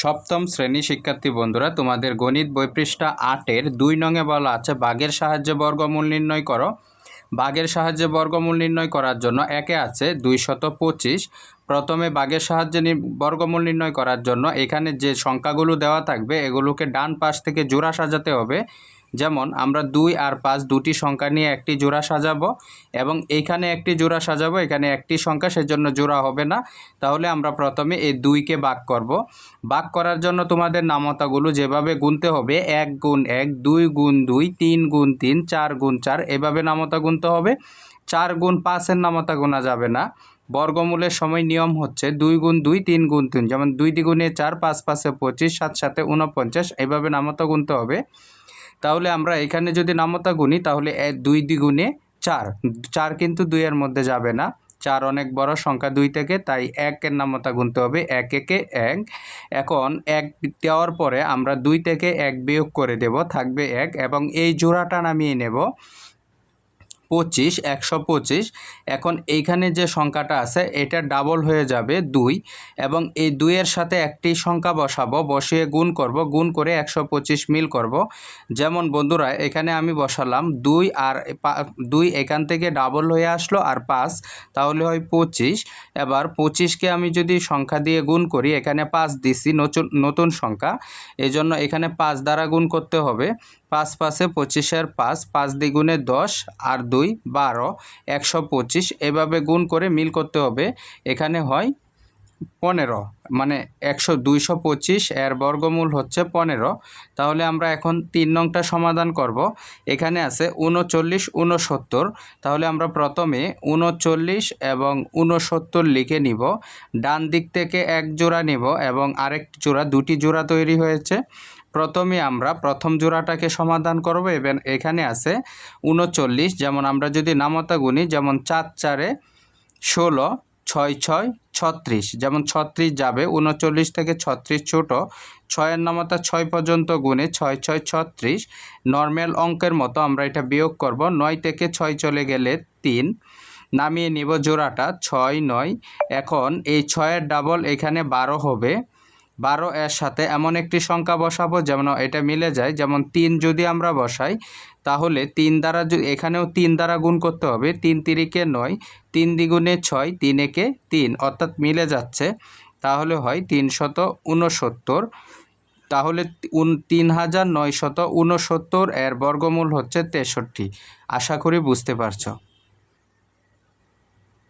সপ্তম শ্রেণি শিক্ষার্থী বন্ধুরা, তোমাদের গণিত বই আটের দুই নঙে বলা আছে, বাঘের সাহায্যে বর্গমূল নির্ণয় করো। বাঘের সাহায্যে বর্গমূল নির্ণয় করার জন্য একে আছে দুইশত পঁচিশ। প্রথমে বাঘের সাহায্যে বর্গমূল নির্ণয় করার জন্য এখানে যে সংখ্যাগুলো দেওয়া থাকবে, এগুলোকে ডান পাশ থেকে জোড়া সাজাতে হবে। যেমন, আমরা দুই আর পাঁচ দুটি সংখ্যা নিয়ে একটি জোড়া সাজাবো এবং এইখানে একটি জোড়া সাজাবো, এখানে একটি সংখ্যা, সেজন্য জোড়া হবে না। তাহলে আমরা প্রথমে এই দুইকে ভাগ করব। ভাগ করার জন্য তোমাদের নামতাগুলো যেভাবে গুনতে হবে, এক গুণ এক, দুই গুণ দুই, তিন গুণ তিন, চার গুণ চার, এভাবে নামতা গুনতে হবে। চার গুণ পাঁচের নামতা গোনা যাবে না। বর্গমূলের সময় নিয়ম হচ্ছে দুই গুণ দুই, তিন গুণ তিন। যেমন দুই দ্বিগুণে চার, পাঁচ পাঁচে পঁচিশ, সাত সাথে উনপঞ্চাশ এভাবে নামতা গুনতে হবে। তাহলে আমরা এখানে যদি নামতা গুনি, তাহলে দুই দ্বিগুণে চার। চার কিন্তু দুইয়ের মধ্যে যাবে না। চার অনেক বড়, সংখ্যা দুই থেকে, তাই একের নামতা গুনতে হবে। এক একে এক। এখন এক দেওয়ার পরে আমরা দুই থেকে এক বিয়োগ করে দেব, থাকবে এক। এবং এই জোড়াটা নামিয়ে নেব। পঁচিশ, একশো পঁচিশ। এখন এইখানে যে সংখ্যাটা আছে, এটা ডাবল হয়ে যাবে দুই এবং এই দুইয়ের সাথে একটি সংখ্যা বসাবো, বসিয়ে গুণ করব, গুণ করে একশো পঁচিশ মিল করব। যেমন বন্ধুরা, এখানে আমি বসালাম দুই আর দুই এখান থেকে ডাবল হয়ে আসলো আর পাঁচ, তাহলে হয় পঁচিশ। এবার পঁচিশকে আমি যদি সংখ্যা দিয়ে গুণ করি, এখানে পাঁচ দিছি, নতুন নতুন সংখ্যা। এই জন্য এখানে পাঁচ দ্বারা গুণ করতে হবে। পাঁচ পাঁচে পঁচিশের পাঁচ পাঁচ দ্বিগুণে দশ আর দুই বারো, একশো পঁচিশ। এভাবে গুণ করে মিল করতে হবে। এখানে হয় পনেরো মানে একশো দুইশো পঁচিশ এর বর্গমূল হচ্ছে পনেরো। তাহলে আমরা এখন তিন নংটা সমাধান করব। এখানে আছে উনচল্লিশ উনসত্তর তাহলে আমরা প্রথমে উনচল্লিশ এবং উনসত্তর লিখে নিব। ডান দিক থেকে এক জোড়া নিব এবং আরেক জোড়া, দুটি জোড়া তৈরি হয়েছে। প্রথমে আমরা প্রথম জোড়াটাকে সমাধান করব এবং এখানে আছে উনচল্লিশ, যেমন আমরা যদি নামতা গুনি, যেমন চার চারে ষোলো, ছয় ছয়, ছত্রিশ, যেমন ছত্রিশ যাবে, উনচল্লিশ থেকে ছত্রিশ ছোট, ছয়ের নামতা ছয় পর্যন্ত গুণে ছয় ছয় ছত্রিশ নর্মাল অঙ্কের মতো আমরা এটা বিয়োগ করব, নয় থেকে ছয় চলে গেলে তিন, নামিয়ে নিব জোড়াটা, ছয় নয়, এখন এই ছয়ের ডাবল এখানে বারো হবে বারো এর সাথে এমন একটি সংখ্যা বসাবো যেমন এটা মিলে যায়, যেমন তিন যদি আমরা বসাই, তাহলে তিন দ্বারা এখানেও তিন দ্বারা গুণ করতে হবে, তিন তিরিকে নয়, তিন দ্বিগুণে ছয়, তিন একে তিন, অর্থাৎ মিলে যাচ্ছে, তাহলে হয় তিনশত উনসত্তর তাহলে তিন হাজার নয়শত উনসত্তর এর বর্গমূল হচ্ছে তেষট্টি, আশা করি বুঝতে পারছ।